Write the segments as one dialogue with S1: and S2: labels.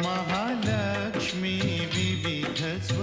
S1: महालक्ष्मी विविधस्वरूपा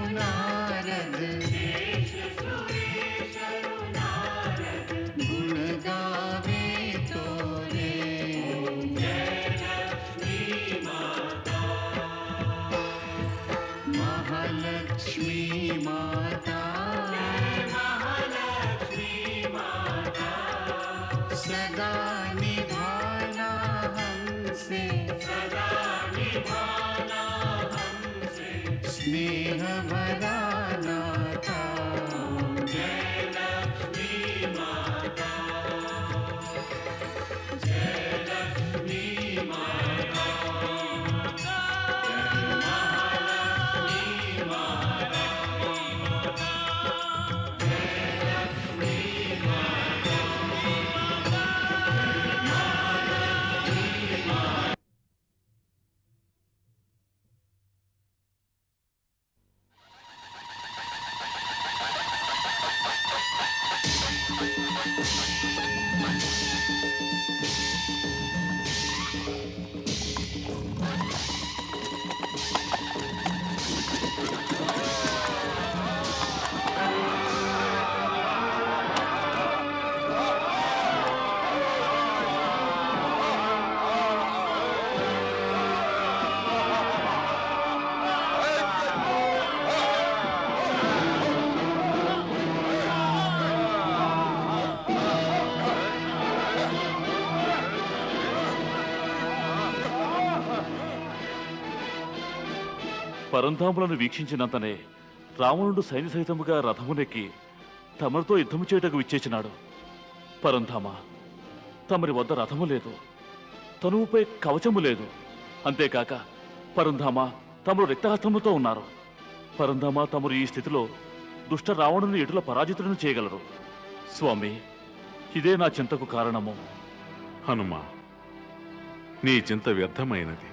S2: పరంధాములను వీక్షించినంతనే రావణుడు సైన్య సహితముగా రథమునెక్కి తమరితో యుద్ధము చేయుటకు విచ్చేసినాడు. పరంధామ తమరి వద్ద రథము లేదు. తనువుపై కవచము లేదు. అంతేకాక పరంధామ తమరు రిక్తహస్తముతో ఉన్నారు. పరంధామ తమరు ఈ స్థితిలో దుష్ట రావణుని ఎటుల పరాజితులను చేయగలరు? స్వామి ఇదే నా చింతకు కారణము.
S3: హనుమ నీ చింత వ్యర్థమైనది.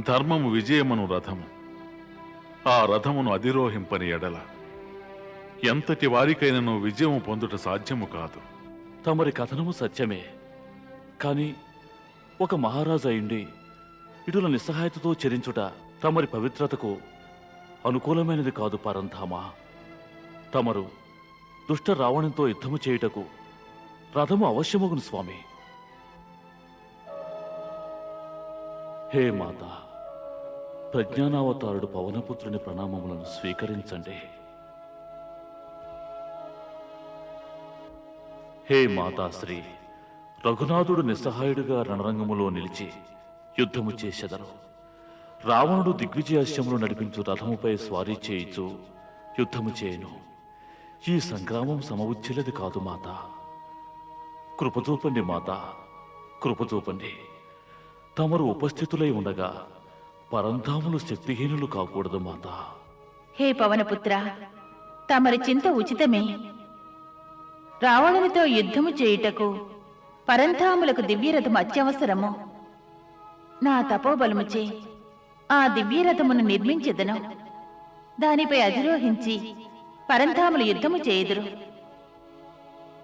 S3: ధర్మము విజయమును రథము. ఆ రథమును అధిరోహింపని ఎడల. ఎంతటి వారికైనను విజయము పొందుట సాధ్యము కాదు.
S2: తమరి కథనము సత్యమే. కాని ఒక మహారాజు అయిండి ఇటుల నిస్సహాయతతో చరించుట తమరి పవిత్రతకు అనుకూలమైనది కాదు పరంధామా. తమరు దుష్ట రావణంతో యుద్ధము చేయుటకు రథము అవశ్యమగును స్వామి. హే మాతా! ప్రజ్ఞానావతారుడు పవనపుత్రుని ప్రణామములను స్వీకరించండి. హే మాతాశ్రీ రఘునాథుడు నిస్సహాయుడుగా రణరంగములో నిలిచి యుద్ధము చేసెదరు. రావణుడు దిగ్విజయాశ్యములు నడిపించు రథముపై స్వారీ చేయిచు యుద్ధము చేయను. ఈ సంగ్రామం సమవుచ్చెలది కాదు మాత. కృపచూపండి మాత కృపచూపండి తమరు ఉపస్థితులై ఉండగా పరంధాములు శక్తిహీనులు కాకూడదు మాత.
S4: హే పవనపుత్ర తమరి చింత ఉచితమే. రావణునితో యుద్ధము చేయుటకు పరంధాములకు దివ్యరథము అత్యవసరము. నా తపోబలముచే ఆ దివ్యరథమును నిర్మించెదను. దానిపై అధిరోహించి పరంధాములు యుద్ధము చేయుదురు.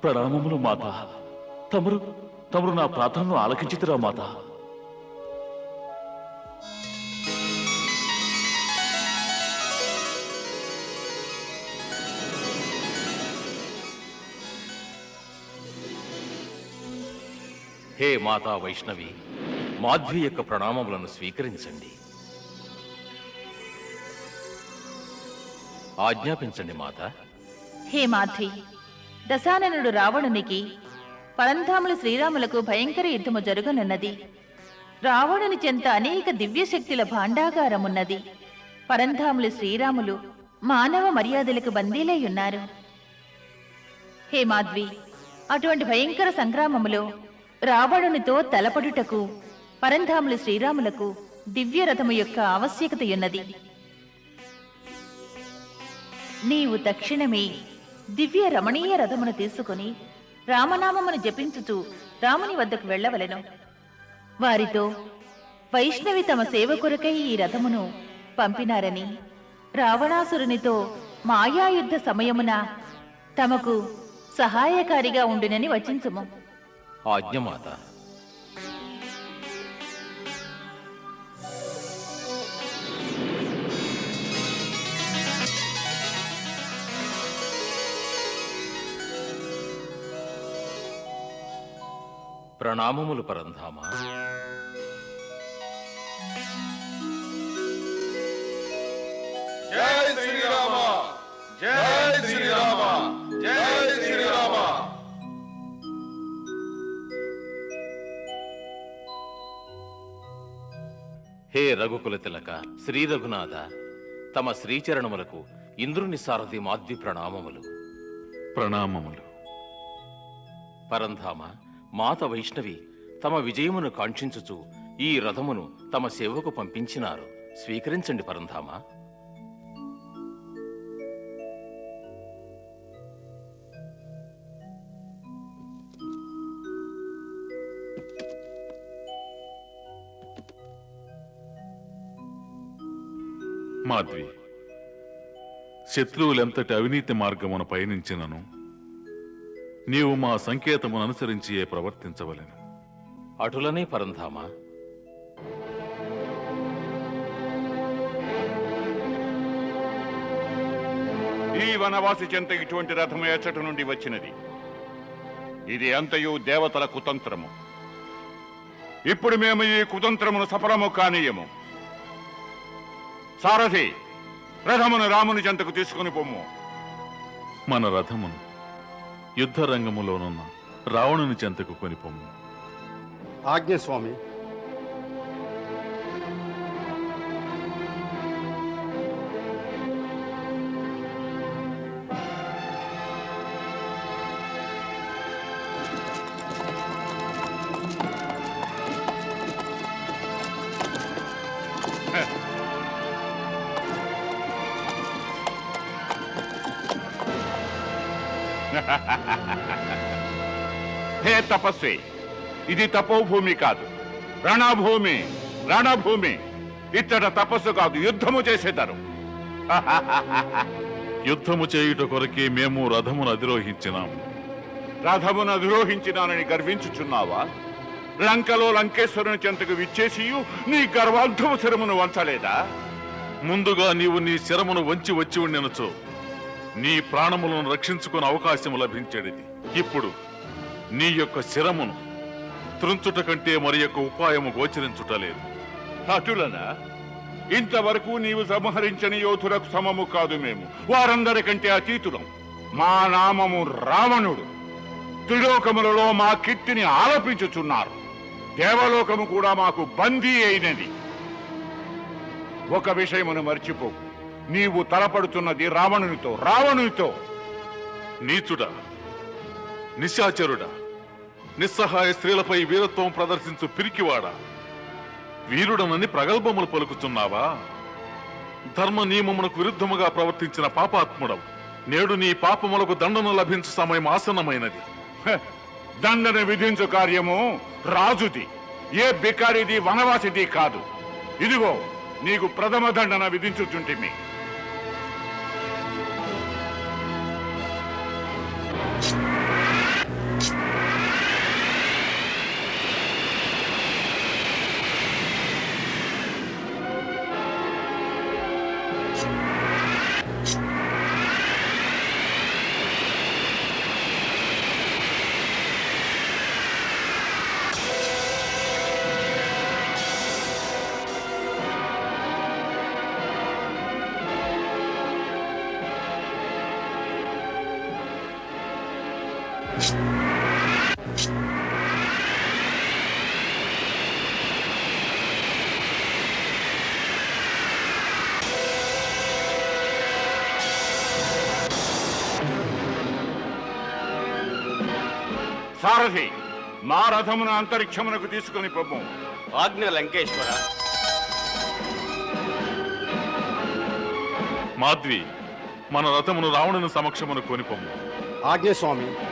S2: ప్రణామములు మాత. తమరు తమరు నా ప్రార్థనను ఆలకించితిరా మాత.
S5: హే మాతా వైష్ణవి మాధ్వి యొక్క ప్రణామములను స్వీకరించండి. ఆజ్ఞాపించండి మాత.
S4: హే మాధ్వి దశాననుడు రావణునికి పరంధాములు శ్రీరాములకు భయంకర యుద్ధము జరగనున్నది. రావణుని చెంత అనేక దివ్యశక్తుల భాండాగారమున్నది. పరంధాములు శ్రీరాములు మానవ మర్యాదలకు బందీలై ఉన్నారు. హే మాధ్వి అటువంటి భయంకర సంగ్రామములో రావణునితో తలపడుటకు పరంధాములు శ్రీరాములకు దివ్యరథము యొక్క ఆవశ్యకత ఉన్నది నీవు తక్షణమే దివ్య రమణీయ రథమును తీసుకుని రామనామమును జపించుతూ రాముని వద్దకు వెళ్ళవలెను. వారితో వైష్ణవి తమ సేవ కొరకై ఈ రథమును పంపినారని రావణాసురునితో మాయాయుద్ధ సమయమున తమకు సహాయకారిగా ఉండునని వచించుము.
S5: ఆజ్ఞ మాత ప్రణామములు పరంధామా
S6: జై శ్రీరామ జై
S5: హే రఘుకుల తిలక శ్రీ రఘునాథ తమ శ్రీచరణములకు ఇంద్రుని సారథి మాధ్వి ప్రణామములు.
S3: ప్రణామములు.
S5: పరంధామ మాత వైష్ణవి తమ విజయమును కాంక్షించుచు ఈ రథమును తమ సేవకు పంపించినారు. స్వీకరించండి పరంధామ.
S3: మాధ్వి శత్రువులెంతటి అవినీతి మార్గమును పయనించినను నీవు మా సంకేతమును అనుసరించి ప్రవర్తించవలెను.
S5: అటులనే పరంధామ?
S6: ఈ వనవాసి చెంత ఇటువంటి రథము ఎచ్చట నుండి వచ్చినది. ఇది అంతయు దేవతల కుతంత్రము. ఇప్పుడు మేము ఈ కుతంత్రమును సఫలము కానీయము. సారథి రథమును రాముని చెంతకు తీసుకుని పొమ్ము
S3: మన రథమును యుద్ధ రంగములోనున్న రావణుని చెంతకు కొనిపొమ్ము
S7: ఆజ్ఞ
S6: తపస్వి ఇది తపోభూమి కాదు. రణభూమి రణభూమి. ఇచ్చట తపస్సు కాదు యుద్ధము చేసేదారు.
S3: యుద్ధము చేయుట కొరకే మేము రథమును అధిరోహించినాము
S6: రథమును అధిరోహించినానని గర్వించుచున్నావా? లంకలో లంకేశ్వరుని చెంతకు విచ్చేసి నీ గర్వాంధము శరమును వంచలేదా?
S3: ముందుగా నీవు నీ శరమును వంచి వచ్చి ఉండినచో నీ ప్రాణములను రక్షించుకునే అవకాశం లభించేది ఇప్పుడు నీ యొక్క శిరమును త్రుంచుట కంటే మరి యొక్క ఉపాయము గోచరించుటలేదు
S6: అటులనా? ఇంతవరకు నీవు సంహరించని యోధులకు సమము కాదు మేము. వారందరికంటే అతీతులం. మా నామము రావణుడు. త్రిలోకములలో మా కీర్తిని ఆలపించుచున్నారు. దేవలోకము కూడా మాకు బందీ అయినది. ఒక విషయమును మర్చిపో. నీవు తలపడుతున్నది రావణునితో రావణునితో.
S3: నీచుడా నిశాచరుడా నిస్సహాయ స్త్రీలపై వీరత్వం ప్రదర్శించు పిరికివాడా. వీరుడనని ప్రగల్భములు పలుకుతున్నావా ధర్మ నియమమునకు విరుద్ధముగా ప్రవర్తించిన పాపాత్ముడవు. నేడు నీ పాపములకు దండన లభించు సమయం ఆసన్నమైనది.
S6: దండన విధించు కార్యము రాజుది. ఏ బికారిది వనవాసిది కాదు. ఇదిగో నీకు ప్రథమ దండన విధించుచుంటిమి. సారథి మా రథమును అంతరిక్షమునకు తీసుకొని పొమ్ము.
S7: ఆజ్ఞ లంకేశ్వర.
S3: మాధ్వి మన రథమును రావణుని సమక్షమును కొనిపొమ్ము
S7: ఆజ్ఞ స్వామి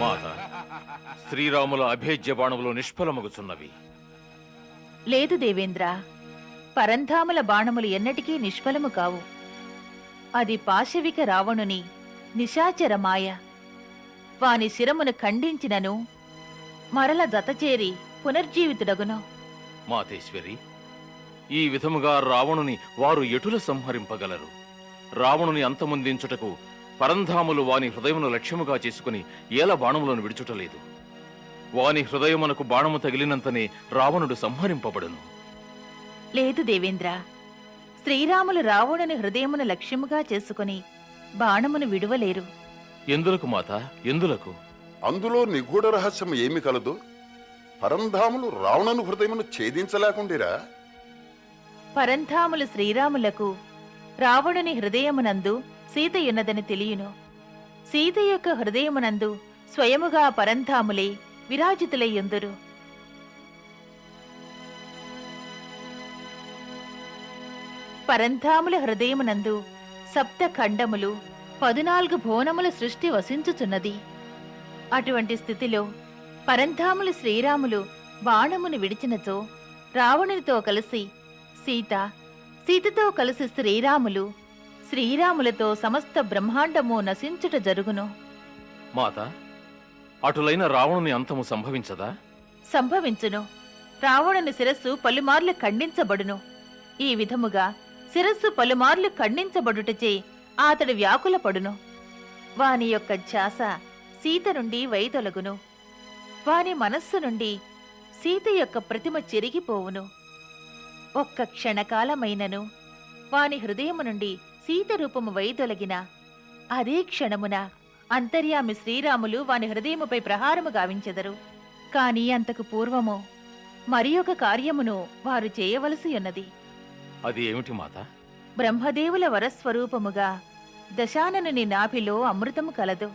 S5: మాత శ్రీరాముల అభేద్య బాణములు నిష్ఫలమగుచున్నవి.
S4: లేదు దేవేంద్ర పరంధాముల బాణములు ఎన్నటికీ నిష్ఫలము కావు. అది పాశవిక రావణుని నిశాచర మాయ. వాని శిరమును ఖండించినను మరల జతచేరి పునర్జీవితుడగును.
S5: మాతేశ్వరి ఈ విధముగా రావణుని వారు ఎటుల సంహరింపగలరు? రావణుని అంతమొందించుటకు పరంధాములు వాని హృదయమును లక్ష్యముగా చేసుకుని ఏల బాణములను విడుచుటలేదు. వాని హృదయమునకు బాణము తగిలినంతనే రావణుడు సంహరింపబడును.
S4: లేదు దేవేంద్ర శ్రీరాములు రావణుని హృదయమును లక్ష్యముగా చేసుకుని బాణమును విడువలేరు.
S5: ఎందులకు మాత? ఎందులకు?
S8: అందులో నిగూఢ రహస్యం ఏమి కలదు? పరంధాములు రావణను హృదయమును ఛేదించలేకుండిరా.
S4: పరంధాములు శ్రీరాములకు రావణుని హృదయమునందు సీతయున్నదని తెలియను. సీత యొక్క హృదయమునందు స్వయముగా పరంధాములే విరాజితులయ్యుందురు పరంధాముల హృదయమునందు సప్త ఖండములు పదునాలుగు భువనముల సృష్టి వసించుచున్నది. అటువంటి స్థితిలో పరంధాములు శ్రీరాములు బాణమును విడిచినచో రావణునితో కలిసి సీత సీతతో కలిసి శ్రీరాములు శ్రీరాములతో సమస్త బ్రహ్మాండము నశించుట జరుగును.
S5: మాత అటులైన రావణుని అంతము సంభవించదా?
S4: సంభవించును. రావణుని శిరస్సు పలుమార్లు ఖండించబడును. ఈ విధముగా శిరస్సు పలుమార్లు ఖండించబడుటచే అతడు వ్యాకులపడును. వాని యొక్క ధ్యాస సీత నుండి వైదొలగును. వాని మనస్సు నుండి సీత యొక్క ప్రతిమ చెరిగిపోవును. ఒక్క క్షణకాలమైనను. వాని హృదయము నుండి సీత రూపము వైదొలగిన అదే క్షణమున అంతర్యామి శ్రీరాములు వాని హృదయముపై ప్రహారము గావించెదరు. కాని అంతకు పూర్వము మరి ఒక కార్యమును వారు చేయవలసి ఉన్నది.
S5: అది ఏమిటి మాత?
S4: బ్రహ్మదేవుల వరస్వరూపముగా దశాననుని నాభిలో అమృతము కలదు.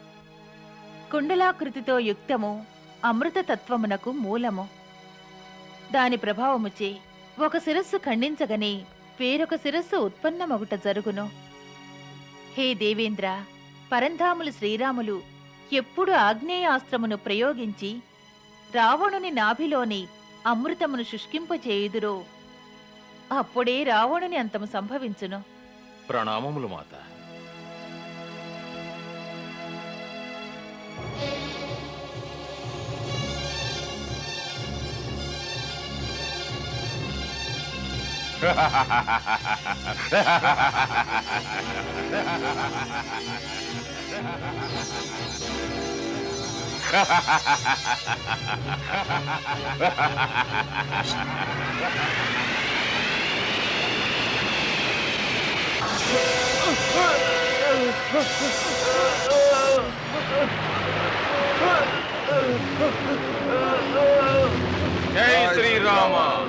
S4: కుండలాకృతితో యుక్తము అమృతతత్వమునకు మూలము. దాని ప్రభావముచే ఒక శిరస్సు ఖండించగని వేరొక శిరస్సు ఉత్పన్నమగుట జరుగును. హే దేవేంద్ర పరంధాములు శ్రీరాములు ఎప్పుడు ఆగ్నేయాస్త్రమును ప్రయోగించి రావణుని నాభిలోని అమృతమును శుష్కింపచేయుదురో అప్పుడే రావణుని అంతము సంభవించును.
S5: ప్రణామములు మాత. Jai é Sri Rama.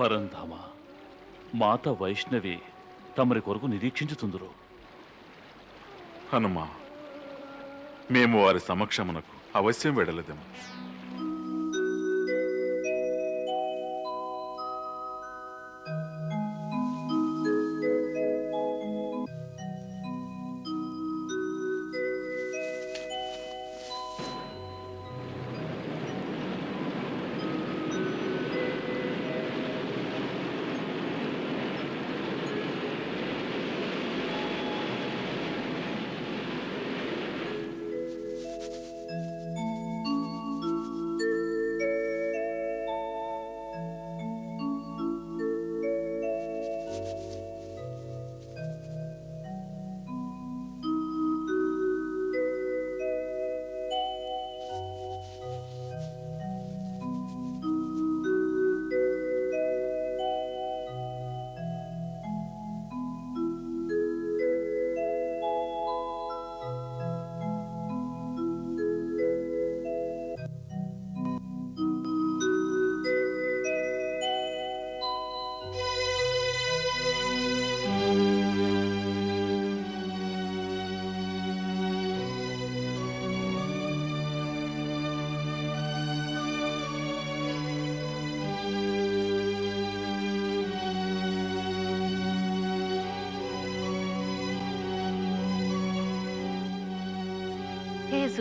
S2: పరంధామ మాత వైష్ణవి తమరి కొరకు నిరీక్షించుతుందరు.
S3: హనుమా మేము వారి సమక్షమునకు అవశ్యం వెడలదము.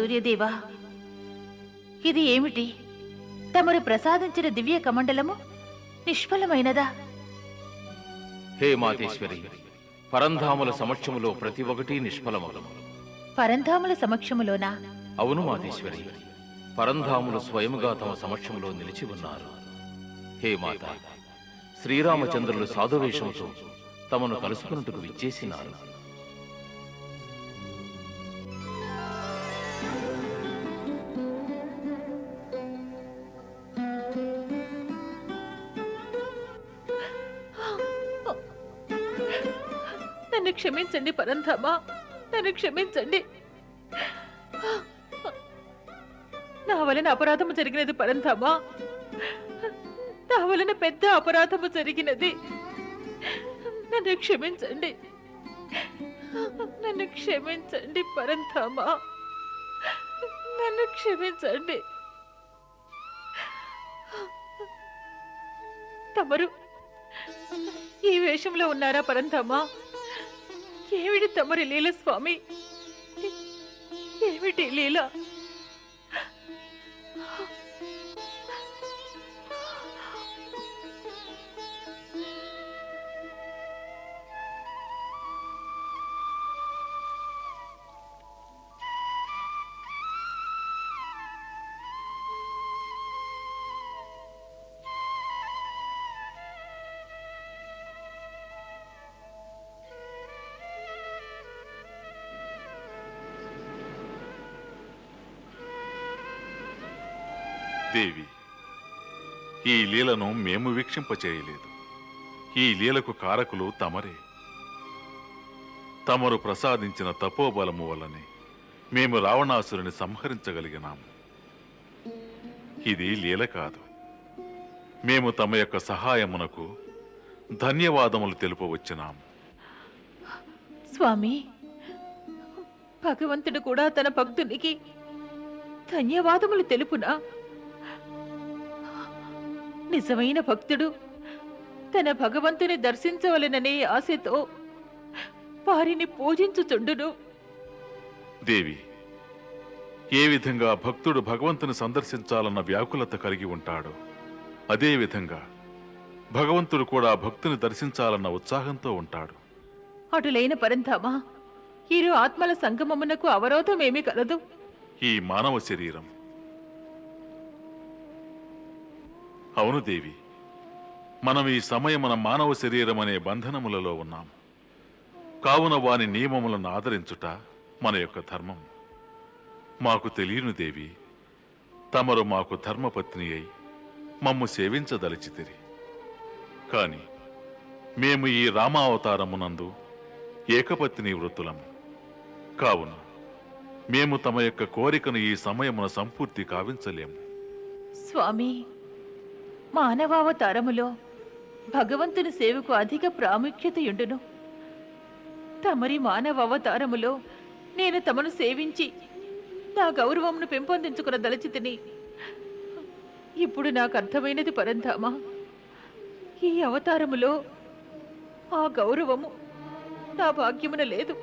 S4: సూర్యదేవా ఇది ఏమిటి? తమరు ప్రసాదించిన దివ్య కమండలము నిష్ఫలమైనదా?
S5: హే మాతేశ్వరి పరంధాముల సమక్షములో ప్రతి ఒక్కటి నిష్ఫలమగును.
S4: పరంధాముల సమక్షములోనా?
S5: అవును మాతేశ్వరి పరంధాములు స్వయముగా తమ సమక్షంలో నిలిచి ఉన్నారు. హే మాత శ్రీరామచంద్రులు సాధువేషంతో తమను కలుసుకున్నట్టుకు విచ్చేసినారు.
S4: క్షమించండి పరంధామా నన్ను క్షమించండి. నా వలన అపరాధము జరిగినది పరంధామా నా వలన పెద్ద అపరాధము జరిగినది. నన్ను క్షమించండి. నన్ను క్షమించండి పరంధామా నన్ను క్షమించండి. తమరు ఈ వేషంలో ఉన్నారా పరంధామా ఏమిటి తమరి లీల స్వామి? ఏమిటి లీల?
S3: లీలను మేము వీక్షింపచేయలేదు. ఈ లీలకు కారకులు తమరే. తమరు ప్రసాదించిన తపోబలము వల్లనే మేము రావణాసురుని సంహరించగలిగినాము. ఇది లీల కాదు. మేము తమ యొక్క సహాయమునకు ధన్యవాదములు తెలుపవచ్చినాము.
S4: స్వామి భగవంతుడు కూడా తన భక్తునికి ధన్యవాదములు తెలుపునా? నిజమైన భక్తుడు. తన భగవంతుని దర్శించవలెననే ఆశతో వారిని పూజించుచుండును.
S3: దేవి ఏ విధంగా భక్తుడు భగవంతుని సందర్శించాలన్న వ్యాకులత కలిగి ఉంటాడో అదే విధంగా భగవంతుడు కూడా భక్తుని దర్శించాలన్న ఉత్సాహంతో ఉంటాడు.
S4: అటులైన పరంధామా ఇరు ఆత్మల సంగమమునకు అవరోధమేమీ కలదు.
S3: ఈ మానవ శరీరం అవును దేవి. మనం ఈ సమయమున మానవ శరీరం అనే బంధనములలో ఉన్నాం. కావున వాని నియమములను ఆదరించుట మన యొక్క ధర్మం. మాకు తెలియను దేవి తమరు మాకు ధర్మపత్ని అయి మమ్ము సేవించదలిచితిరి. కాని మేము ఈ రామావతారమునందు ఏకపత్ని వృత్తులము. కావున మేము తమ యొక్క కోరికను ఈ సమయమున సంపూర్తి కావించలేము.
S4: స్వామి మానవావతారములో భగవంతుని సేవకు అధిక ప్రాముఖ్యతయుండును. తమరి మానవ అవతారములో నేను తమను సేవించి నా గౌరవమును పెంపొందించుకున్న దళచితిని. ఇప్పుడు నాకు అర్థమైనది పరంధామా ఈ అవతారములో ఆ గౌరవము నా భాగ్యమున లేదు.